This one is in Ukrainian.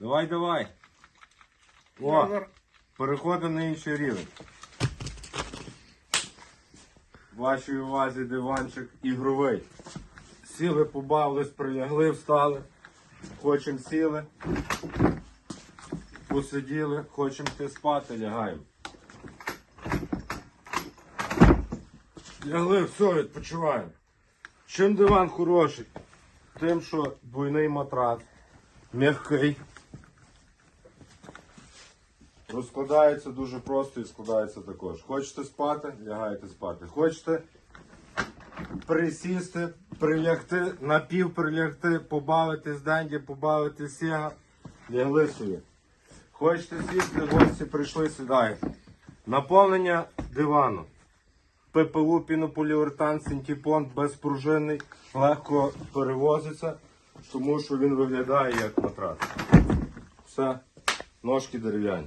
Давай, давай. О, переходимо на інший рівень. Вашій увазі диванчик ігровий. Сіли, побавились, прилягли, встали. Хочемо сіли. Посиділи, хочемо йти спати, лягаємо. Лягли, все, відпочиваємо. Чим диван хороший? Тим, що двойний матрас, м'який. Розкладається дуже просто і складається також. Хочете спати, лягаєте спати. Хочете присісти, прилягти, напів прилягти, побавитись денді, побавитись сіга, лягли собі. Хочете сісти, гості прийшли, сідаєте. Наповнення дивану. ППУ, пінополіуретан, синтепон безпружинний, легко перевозиться, тому що він виглядає як матрас. Все, ножки дерев'яні.